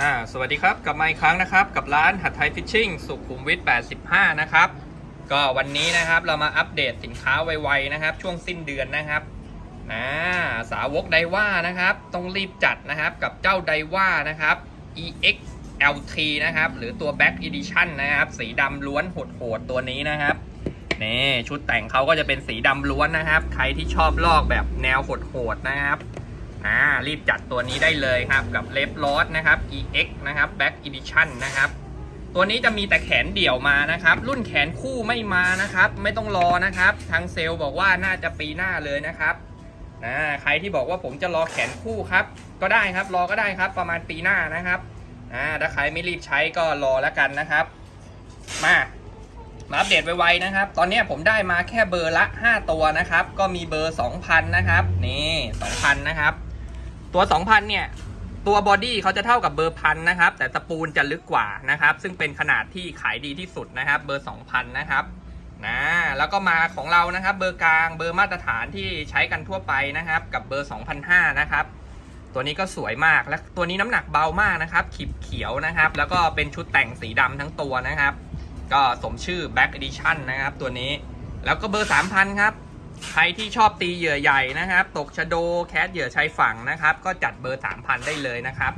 อ่าสวัสดีครับกลับมาอีกครั้งนะครับ กับร้านหัดไทยฟิชชิ่งสุขุมวิท 85 นะครับ ก็วันนี้นะครับเรามาอัปเดตสินค้าไวๆนะครับ ช่วงสิ้นเดือนนะครับอ่าสาวกไดว่านะครับ ต้องรีบจัดนะครับกับเจ้าไดว่านะครับ EX LT นะครับ หรือตัว Back Edition นะครับ สีดำล้วนโหดๆตัวนี้นะครับนี่ชุดแต่งเขาก็จะเป็นสีดำล้วนนะครับ ใครที่ชอบลอกแบบแนวโหดๆนะครับ อ่ารีบจัดตัวนี้ได้เลยครับกับเลฟลอสนะครับ EX นะครับ Back Edition นะครับ ตัวนี้จะมีแต่แขนเดี่ยวมานะครับ รุ่นแขนคู่ไม่มานะครับ ไม่ต้องรอนะครับ ทางเซลล์บอกว่าน่าจะปีหน้าเลยนะครับนะใครที่บอกว่าผมจะรอแขนคู่ครับ ก็ได้ครับรอก็ได้ครับ ประมาณปีหน้านะครับอ่าถ้าใครไม่รีบใช้ก็รอแล้วกันนะครับ มามาอัปเดตไวๆนะครับ ตอนนี้ผมได้มาแค่เบอร์ละ 5 ตัวนะครับ ก็มีเบอร์ 2,000 นะครับ นี่ 2,000 นะครับ ตัว2,000เนี่ยตัวบอดี้เขาจะเท่ากับเบอร์พันนะครับ แต่สปูลจะลึกกว่านะครับ ซึ่งเป็นขนาดที่ขายดีที่สุดนะครับ เบอร์2,000นะครับนะแล้วก็มาของเรานะครับ เบอร์กลางเบอร์มาตรฐานที่ใช้กันทั่วไปนะครับ กับเบอร์2,500นะครับตัวนี้ก็สวยมากและตัวนี้น้ำหนักเบามากนะครับขีบเขียวนะครับ แล้วก็เป็นชุดแต่งสีดำทั้งตัวนะครับ ก็สมชื่อ Back Edition นะครับ ตัวนี้แล้วก็เบอร์ 3,000 ครับ ใครที่ชอบตีเหยื่อใหญ่นะครับ ตกชะโดแคสเหยื่อชายฝั่งนะครับ ก็จัดเบอร์ 3,000 ได้เลยนะครับ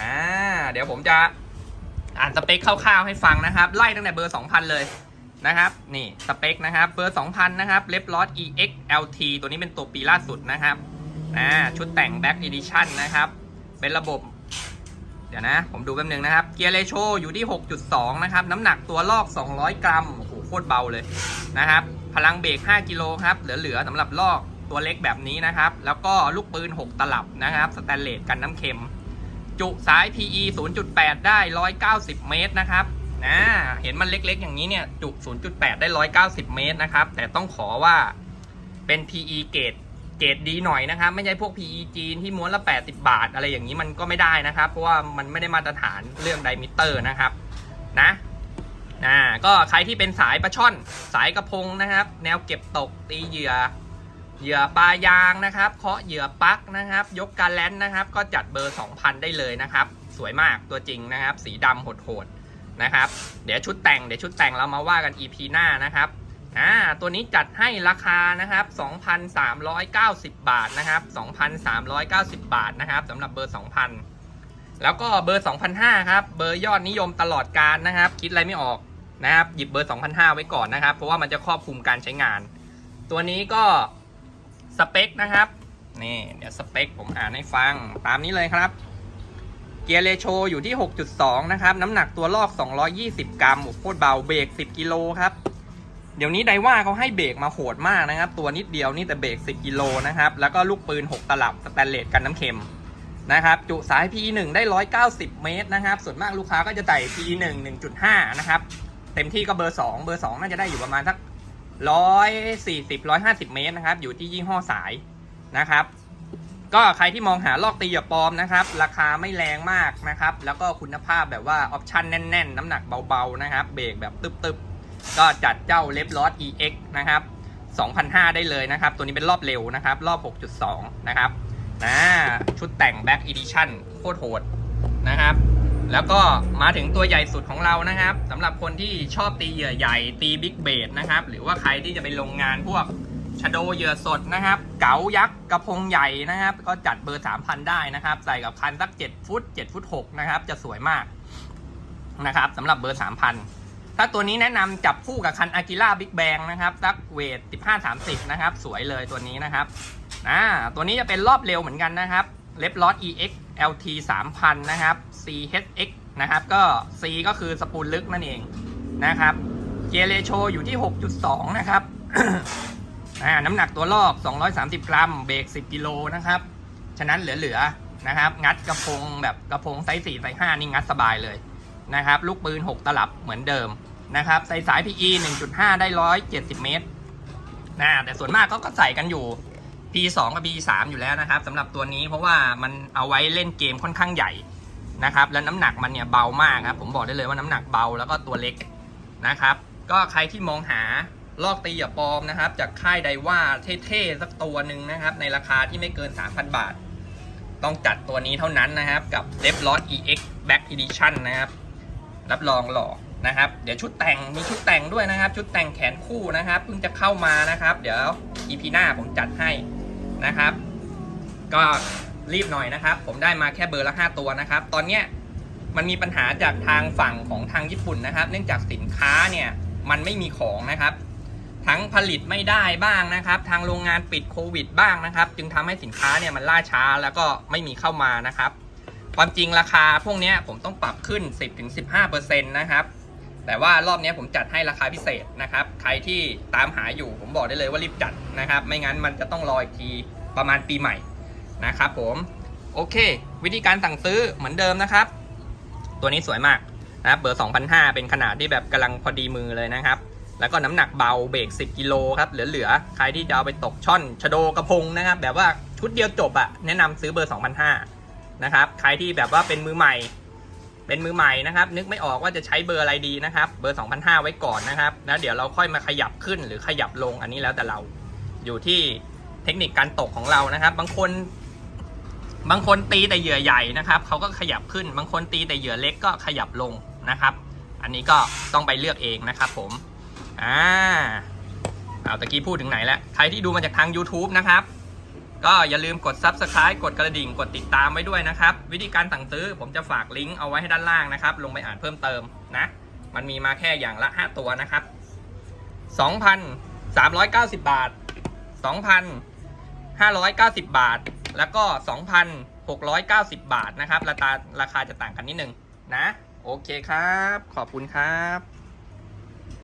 อ่าเดี๋ยวผมจะอ่านสเปคคร่าวๆให้ฟังนะครับ ไล่ตั้งแต่เบอร์ 2,000 เลยนะครับ นี่สเปคนะครับ เบอร์ 2,000 นะครับเล็บลอส EX LT ตัวนี้เป็นตัวปีล่าสุดนะครับอ่าชุดแต่ง Back Edition นะครับ เป็นระบบ เดี๋ยวนะ ผมดูแป๊บนึงนะครับ เกียร์เรโชอยู่ที่ 6.2 นะครับ น้ำหนักตัวลอก 200 กรัม โอ้โห โคตรเบาเลยนะครับ พลังเบรก5กิโลครับเหลือๆสำหรับลอกตัวเล็กแบบนี้นะครับ แล้วก็ลูกปืน 6 ตลับนะครับ สแตนเลสกันน้ำเค็ม จุสาย PE 0.8 ได้ 190 เมตรนะครับนะเห็นมันเล็กๆ อย่างนี้เนี่ย จุ 0.8 ได้ 190 เมตรนะครับ แต่ต้องขอว่าเป็น PE เกรดเกรดดีหน่อยนะครับ ไม่ใช่พวก PE จีนที่ม้วนละ 80 บาท อะไรอย่างนี้มันก็ไม่ได้นะครับ เพราะว่ามันไม่ได้มาตรฐานเรื่องไดมิเตอร์นะครับ นะ นะก็ใครที่เป็นสายปลาช่อน สายกระพงนะครับ แนวเก็บตกตีเหยื่อ เหยื่อปลายางนะครับเคาะเหยื่อปลักนะครับ ยกการแลนนะครับ ก็จัดเบอร์ 2,000 ได้เลยนะครับ สวยมากตัวจริงนะครับ สีดำโหดๆนะครับ เดี๋ยวชุดแต่งเดี๋ยวชุดแต่งเรามาว่ากัน EP หน้านะครับอ่าตัวนี้จัดให้ราคานะครับ 2,390 บาทนะครับ 2,390 บาทนะครับสำหรับเบอร์ 2,000 แล้วก็เบอร์2,500ครับ เบอร์ยอดนิยมตลอดการนะครับ คิดอะไรไม่ออก นะครับ หยิบเบอร์2,500ไว้ก่อนนะครับ เพราะว่ามันจะครอบคลุมการใช้งาน ตัวนี้ก็สเปคนะครับ นี่เดี๋ยวสเปคผมอ่านให้ฟังตามนี้เลยครับ เกียร์เรโชอยู่ที่ 6.2 นะครับ น้ำหนักตัวลอก 220 กรัมโคตรเบาเบรก 10 กิโลครับเดี๋ยวนี้ไดว่าเขาให้เบรกมาโหดมากนะครับ ตัวนิดเดียวนี่แต่เบรก 10 กิโลนะครับ แล้วก็ลูกปืน 6 ตลับสแตนเลสกันน้ำเค็มนะครับ จุสาย P1 ได้ 190 เมตรนะครับ ส่วนมากลูกค้าก็จะใส่ P1 1.5 นะครับ เต็มที่ก็เบอร์2เบอร์2น่าจะได้อยู่ประมาณสัก140 150เมตรนะครับ อยู่ที่ยี่ห้อสายนะครับ ก็ใครที่มองหาลอกตีหยื่อปลอมนะครับ ราคาไม่แรงมากนะครับ แล้วก็คุณภาพแบบว่าออปชั่นแน่น ๆ น้ำหนักเบาๆนะครับ เบรกแบบตึบๆ ก็จัดเจ้าเล็บลอส EX นะครับ2,500ได้เลยนะครับ ตัวนี้เป็นรอบเร็วนะครับ รอบ 6.2 นะครับนะชุดแต่ง Back Edition โคตรโหดนะครับ แล้วก็มาถึงตัวใหญ่สุดของเรานะครับสำหรับคนที่ชอบตีเหยื่อใหญ่ตีบิ๊กเบดนะครับ หรือว่าใครที่จะไปลงงานพวกชโดเหยื่อสดนะครับ เก๋ายักษ์กระพงใหญ่นะครับ ก็จัดเบอร์ 3,000 ได้นะครับ ใส่กับคันสัก 7 ฟุต 7 ฟุต 6 นะครับ จะสวยมากนะครับสำหรับเบอร์ 3,000 ถ้าตัวนี้แนะนำจับคู่กับคันอากิล่าบิ๊กแบงนะครับสักเวท 15-30 นะครับ สวยเลยตัวนี้นะครับอ่าตัวนี้จะเป็นรอบเร็วเหมือนกันนะครับเล็บลอส EX LT 3000 นะครับ CHX นะครับ ก็ C ก็คือสปูลลึกนั่นเองนะครับ เจเรโชอยู่ที่ 6.2 นะครับน้ำหนักตัวลอก 230 กรัม เบรก 10 กิโลนะครับ ฉะนั้นเหลือๆนะครับ งัดกระพงแบบกระพงไซส์4ไซส์5นี่งัดสบายเลยนะครับ ลูกปืน 6 ตลับเหมือนเดิมนะครับใส่สาย PE 1.5 ได้ 170 เมตรนะแต่ส่วนมากก็ใส่กันอยู่ P2 กับ P3 อยู่แล้วนะครับสำหรับตัวนี้เพราะว่ามันเอาไว้เล่นเกมค่อนข้างใหญ่นะครับ แล้วน้ำหนักมันเนี่ยเบามากครับ ผมบอกได้เลยว่าน้ำหนักเบาแล้วก็ตัวเล็กนะครับ ก็ใครที่มองหาลอกตีอย่าปลอมนะครับ จากค่ายไดว่าเท่ๆสักตัวหนึ่งนะครับ ในราคาที่ไม่เกิน 3,000 บาท ต้องจัดตัวนี้เท่านั้นนะครับ กับ r e v l o t EX Back Edition นะครับ รับรองหล่อนะครับ เดี๋ยวชุดแต่งมีชุดแต่งด้วยนะครับ ชุดแต่งแขนคู่นะครับเพิ่งจะเข้ามานะครับ เดี๋ยว EP หน้าผมจัดให้ นะครับ ก็รีบหน่อยนะครับ ผมได้มาแค่เบอร์ละ 5 ตัวนะครับ ตอนเนี้ยมันมีปัญหาจากทางฝั่งของทางญี่ปุ่นนะครับ เนื่องจากสินค้าเนี่ยมันไม่มีของนะครับ ทั้งผลิตไม่ได้บ้างนะครับ ทางโรงงานปิดโควิดบ้างนะครับ จึงทำให้สินค้าเนี่ยมันล่าช้าแล้วก็ไม่มีเข้ามานะครับ ความจริงราคาพวกนี้ผมต้องปรับขึ้น 10-15%นะครับ แต่ว่ารอบนี้ผมจัดให้ราคาพิเศษนะครับ ใครที่ตามหาอยู่ผมบอกได้เลยว่ารีบจัดนะครับ ไม่งั้นมันจะต้องรออีกทีประมาณปีใหม่นะครับผม โอเค วิธีการสั่งซื้อเหมือนเดิมนะครับ ตัวนี้สวยมากนะครับเบอร์ 2005 เป็นขนาดที่แบบกำลังพอดีมือเลยนะครับ แล้วก็น้ำหนักเบาเบรก 10 กิโลครับ เหลือๆ ใครที่จะเอาไปตกช่อนชะโดกระพงนะครับ แบบว่าชุดเดียวจบอะแนะนำซื้อเบอร์ 2005 นะครับ ใครที่แบบว่าเป็นมือใหม่ เป็นมือใหม่นะครับ นึกไม่ออกว่าจะใช้เบอร์อะไรดีนะครับ เบอร์ 2005 ไว้ก่อนนะครับแล้วเดี๋ยวเราค่อยมาขยับขึ้นหรือขยับลงอันนี้แล้วแต่เราอยู่ที่เทคนิคการตกของเรานะครับ บางคนบางคนตีแต่เหยื่อใหญ่นะครับเขาก็ขยับขึ้น บางคนตีแต่เหยื่อเล็กก็ขยับลงนะครับ อันนี้ก็ต้องไปเลือกเองนะครับผมอ่าเอาตะกี้พูดถึงไหนแล้ว ใครที่ดูมาจากทาง YouTube นะครับ ก็อย่าลืมกด Subscribe กดกระดิ่งกดติดตามไว้ด้วยนะครับ วิธีการสั่งซื้อผมจะฝากลิงก์เอาไว้ให้ด้านล่างนะครับ ลงไปอ่านเพิ่มเติมนะ มันมีมาแค่อย่างละ 5 ตัวนะครับ 2,390 บาท 2,590 บาท แล้วก็ 2,690 บาทนะครับราคาราคาจะต่างกันนิดนึงนะ โอเคครับ ขอบคุณครับ